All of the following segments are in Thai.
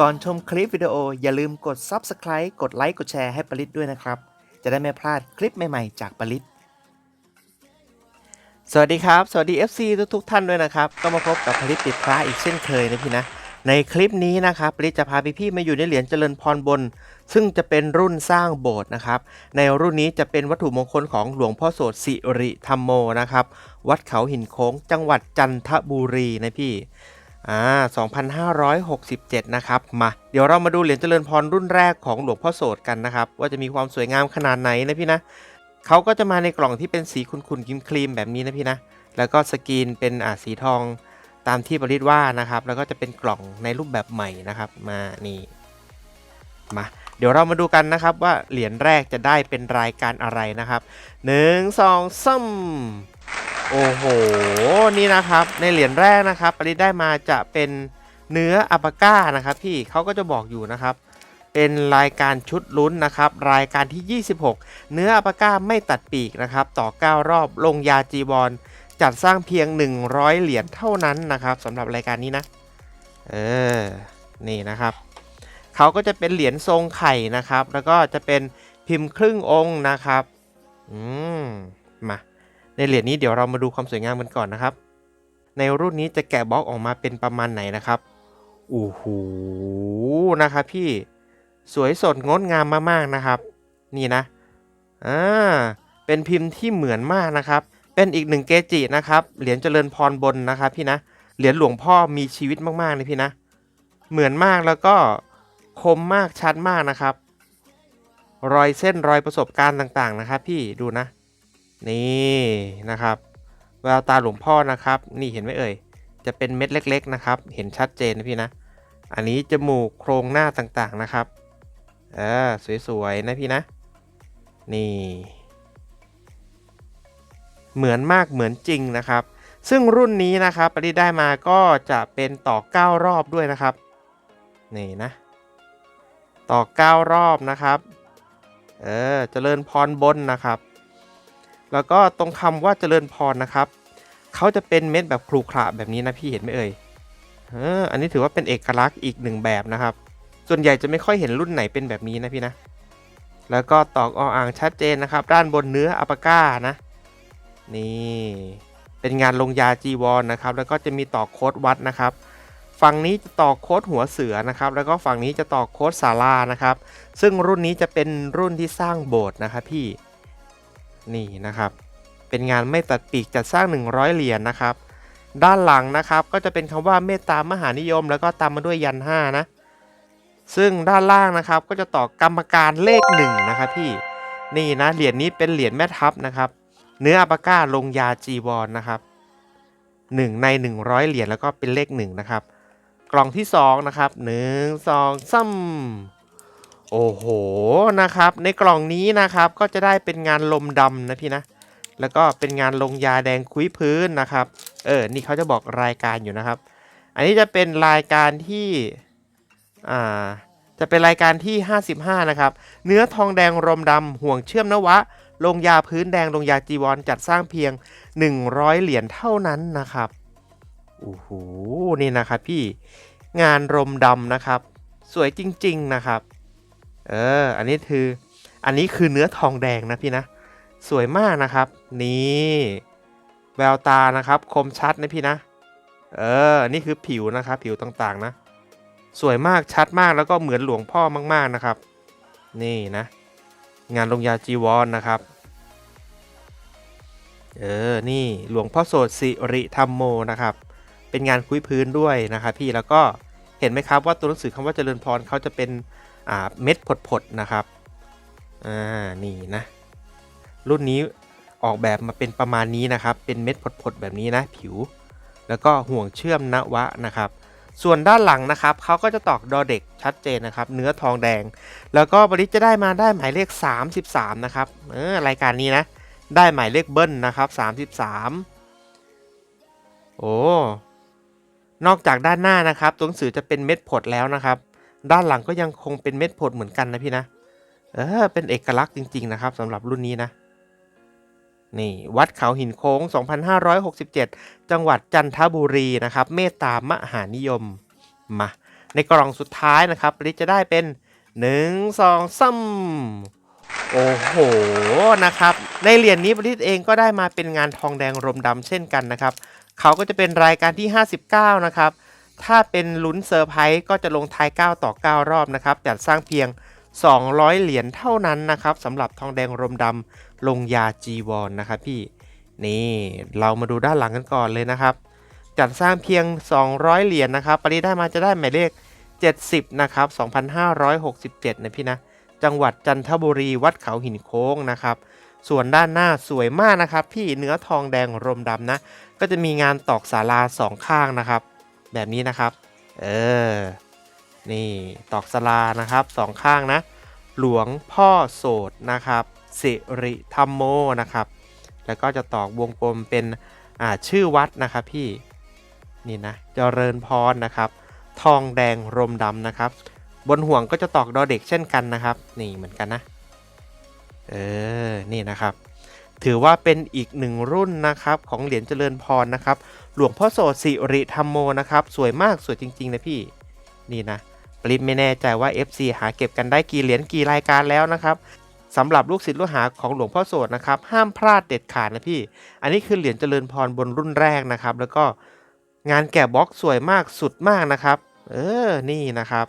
ก่อนชมคลิปวิดีโออย่าลืมกด Subscribe กดไลค์กดแชร์ให้ปริศด้วยนะครับ จะได้ไม่พลาดคลิปใหม่ๆ จากปริศสวัสดีครับ สวัสดี FC ทุกๆท่านด้วยนะครับ ก็มาพบกับปริศติดพระอีกเช่นเคยนะพี่นะ ในคลิปนี้นะครับปริศจะพาพี่ๆมาอยู่ในเหรียญเจริญพรบน ซึ่งจะเป็นรุ่นสร้างโบสถ์นะครับ ในรุ่นนี้จะเป็นวัตถุมงคลของหลวงพ่อโสธสิริธรรมโมนะครับ วัดเขาหินโค้งจังหวัดจันทบุรีนะพี่ อ่า2,567 นะครับ มาเดี๋ยวเรามาดูเหรียญเจริญพรรุ่นแรกของหลวงพ่อโสธกันนะครับ ว่าจะมีความสวยงามขนาดไหนนะพี่นะเขาก็จะมาในกล่องที่เป็นสีขุ่นๆครีมๆแบบนี้นะพี่นะ แล้วก็สกรีนเป็นอ่าสีทองตามที่บริษว่านะครับ แล้วก็จะเป็นกล่องในรูปแบบใหม่นะครับ มานี่มาเดี๋ยวเรามาดูกันนะครับว่าเหรียญแรกจะได้เป็นรายการอะไรนะครับหนึ่งสองสาม โอ้โห นี่นะครับในเหรียญแรกนะครับปริได้มาจะเป็นเนื้ออัปาก้านะครับพี่เขาก็จะบอกอยู่นะครับ เป็นรายการชุดลุ้นนะครับ รายการที่ 26 เนื้ออัปาก้าไม่ตัดปีกนะครับ ต่อ 9 รอบลงยาจีบอลจัดสร้างเพียง 100 เหรียญเท่านั้นนะครับสำหรับรายการนี้นะเออนี่นะครับเขาก็จะเป็นเหรียญทรงไข่นะครับ แล้วก็จะเป็นพิมพ์ครึ่งองค์นะครับ อืมมา ในเหรียญนี้เดี๋ยวเรามาดูความสวยงามกันก่อนนะครับ ในรุ่นนี้จะแกะบล็อกออกมาเป็นประมาณไหนนะครับโอ้โหนะครับพี่สวยสดงดงามมากๆนะครับ นี่นะอ่าเป็นพิมพ์ที่เหมือนมากนะครับ เป็นอีกหนึ่งเกจินะครับเหรียญเจริญพรบนนะครับพี่นะเหรียญหลวงพ่อมีชีวิตมากๆเลยพี่นะ เหมือนมากแล้วก็คมมากชัดมากนะครับ รอยเส้นรอยประสบการณ์ต่างๆนะครับ พี่ดูนะ นี่นะครับแววตาหลวงพ่อนะครับ นี่เห็นไหมเอ่ย จะเป็นเม็ดเล็ก ๆนะครับ เห็นชัดเจนนะพี่นะ อันนี้จมูกโครงหน้าต่างๆนะครับเออสวยๆนะพี่นะ นี่ เหมือนมากเหมือนจริงนะครับ ซึ่งรุ่นนี้นะครับปริได้มาก็จะเป็นต่อ 9 รอบด้วยนะครับ นี่นะ ต่อ 9 รอบนะครับ เออเจริญพรบนนะครับ แล้วก็ตรงคำว่าเจริญพรนะครับเขาจะเป็นเม็ดแบบครุขระแบบนี้นะพี่เห็นไหมเอ่ยเอออันนี้ถือว่าเป็นเอกลักษณ์อีกหนึ่งแบบนะครับ ส่วนใหญ่จะไม่ค่อยเห็นรุ่นไหนเป็นแบบนี้นะพี่นะ แล้วก็ตอกออ่างชัดเจนนะครับ ด้านบนเนื้ออัปาก้านะ นี่เป็นงานลงยาจีวรนนะครับ แล้วก็จะมีตอกโค้ดวัดนะครับฝั่งนี้จะตอกโค้ดหัวเสือนะครับ แล้วก็ฝั่งนี้จะตอกโค้ดศาลานะครับ ซึ่งรุ่นนี้จะเป็นรุ่นที่สร้างโบสถ์นะครับพี่ นี่นะครับ เป็นงานไม่ตัดปีกจัดสร้าง 100 เหรียญนะครับ ด้านหลังนะครับก็จะเป็นคำว่าเมตตามหานิยม แล้วก็ตามมาด้วยยัน5นะซึ่งด้านล่างนะครับก็จะต่อกรรมการเลข1นะครับพี่นี่นะเหรียญนี้เป็นเหรียญแม่ทัพนะครับ เนื้ออัปก้าลงยาจีวรนนะครับ 1 ใน 100 เหรียญแล้วก็เป็นเลข1นะครับกล่องที่2นะครับ1 2 3 โอ้โหนะครับ ในกล่องนี้นะครับก็จะได้เป็นงานลมดำนะพี่นะ แล้วก็เป็นงานลงยาแดงคุ้ยพื้นนะครับ เออ นี่เขาจะบอกรายการอยู่นะครับ อันนี้จะเป็นรายการที่อ่าจะเป็นรายการที่ 55 นะครับ เนื้อทองแดงรมดำห่วงเชื่อมนวะ ลงยาพื้นแดงลงยาจีวรจัดสร้างเพียง 100 เหรียญเท่านั้นนะครับโอ้โหนี่นะครับพี่งานรมดำนะครับ สวยจริง ๆ นะครับ เออ อันนี้คือ อันนี้คือเนื้อทองแดงนะพี่นะ สวยมากนะครับ นี่แววตานะครับ คมชัดนะพี่นะ เออ นี่คือผิวนะครับ ผิวต่างๆนะ สวยมากชัดมากแล้วก็เหมือนหลวงพ่อมากๆนะครับ นี่นะ งานลงยาจีวรนนะครับ เออ นี่หลวงพ่อโสธสิริธรรมโมนะครับ เป็นงานคุยพื้นด้วยนะครับพี่แล้วก็เห็นไหมครับว่าตัวหนังสือคำว่าเจริญพรเขาจะเป็น เม็ดผดๆนะครับ อ่า นี่นะ รุ่นนี้ออกแบบมาเป็นประมาณนี้นะครับ เป็นเม็ดผดๆแบบนี้นะผิว แล้วก็ห่วงเชื่อมนวะนะครับ ส่วนด้านหลังนะครับเขาก็จะตอกดอเด็กชัดเจนนะครับ เนื้อทองแดง แล้วก็บริษจะได้มาได้หมายเลข 33 นะครับ เออรายการนี้นะ ได้หมายเลขเบิ้ลนะครับ 33 โอ้ นอกจากด้านหน้านะครับ ตัวหนังสือจะเป็นเม็ดผดแล้วนะครับ ด้านหลังก็ยังคงเป็นเม็ดผดเหมือนกันนะพี่นะ เออ เป็นเอกลักษณ์จริง ๆ นะครับสำหรับรุ่นนี้นะ นี่ วัดเขาหินโค้ง 2567 จังหวัดจันทบุรีนะครับ เมตตามหานิยม มา ในกล่องสุดท้ายนะครับปริจะได้เป็น 1 2 3โอ้โห นะครับ ในเหรียญนี้ปริศเองก็ได้มาเป็นงานทองแดงรมดำเช่นกันนะครับ เขาก็จะเป็นรายการที่ 59 นะครับ ถ้าเป็นลุ้นเซอร์ไพรส์ก็จะลงท้าย 9 ต่อ 9 รอบนะครับจัดสร้างเพียง 200 เหรียญเท่านั้นนะครับสำหรับทองแดงรมดำลงยาจีวรนนะครับพี่ นี่เรามาดูด้านหลังกันก่อนเลยนะครับ จัดสร้างเพียง 200 เหรียญนะครับปริได้มาจะได้หมายเลข 70 นะครับ 2567 นะพี่นะ จังหวัดจันทบุรีวัดเขาหินโค้งนะครับส่วนด้านหน้าสวยมากนะครับ พี่เนื้อทองแดงรมดำนะ ก็จะมีงานตอกศาลาสองข้างนะครับ แบบนี้นะครับ เออ นี่ตอกศาลานะครับสองข้างนะ หลวงพ่อโสดนะครับสิริธรรมโมนะครับ แล้วก็จะตอกวงกลมเป็นอ่าชื่อวัดนะครับพี่ นี่นะเจริญพรนะครับ ทองแดงรมดำนะครับ บนห่วงก็จะตอกดอเด็กเช่นกันนะครับ นี่เหมือนกันนะ เออ นี่นะครับ ถือว่าเป็นอีกหนึ่งรุ่นนะครับของเหรียญเจริญพรนะครับ หลวงพ่อโสดสิริธรรมโมนะครับ สวยมากสวยจริงๆนะพี่ นี่นะปริมไม่แน่ใจว่า FC หาเก็บกันได้กี่เหรียญกี่รายการแล้วนะครับสำหรับลูกศิษย์ลูกหาของหลวงพ่อโสดนะครับ ห้ามพลาดเด็ดขาดนะพี่ อันนี้คือเหรียญเจริญพรบนรุ่นแรกนะครับ แล้วก็งานแกะบล็อกสวยมากสุดมากนะครับ เออนี่นะครับ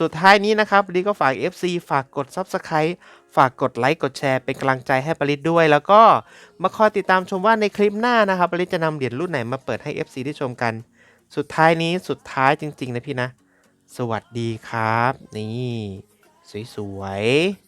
สุดท้ายนี้นะครับปริก็ฝาก FC ฝากกด Subscribe ฝากกดไลค์กดแชร์เป็นกำลังใจให้ปริศด้วย แล้วก็มาคอยติดตามชมว่าในคลิปหน้านะครับปริศจะนำเหรียญรุ่นไหนมาเปิดให้ FC ได้ชมกัน สุดท้ายนี้สุดท้ายจริง ๆ นะพี่นะ สวัสดีครับ นี่ สวยๆ